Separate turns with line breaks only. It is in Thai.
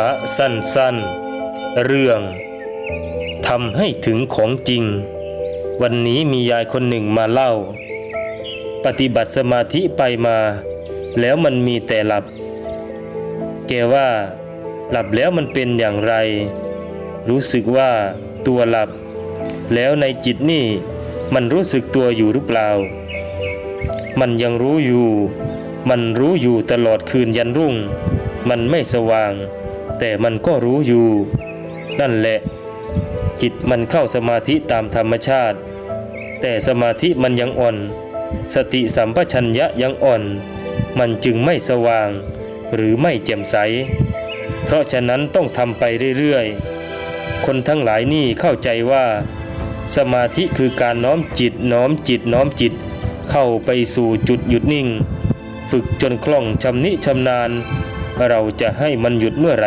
มะสั้นๆ เรื่องทำให้ถึงของจริง วันนี้มียายคนหนึ่งมาเล่า ปฏิบัติสมาธิไปมา แล้วมันมีแต่หลับ แกว่า หลับแล้วมันเป็นอย่างไร รู้สึกว่าตัวหลับ แล้วในจิตนี่มันรู้สึกตัวอยู่หรือเปล่า มันยังรู้อยู่ มันรู้อยู่ตลอดคืนยันรุ่ง มันไม่สว่าง แต่มันก็รู้อยู่ นั่นแหละ จิตมันเข้าสมาธิตามธรรมชาติ แต่สมาธิมันยังอ่อน สติสัมปชัญญะยังอ่อน มันจึงไม่สว่าง หรือไม่แจ่มใส เพราะฉะนั้นต้องทำไปเรื่อยๆ คนทั้งหลายนี่เข้าใจว่า สมาธิคือการน้อมจิตน้อมจิตน้อมจิตเข้าไปสู่จุดหยุดนิ่ง ฝึกจนคล่องชำนิชำนาญ เราจะให้มันหยุดเมื่อไร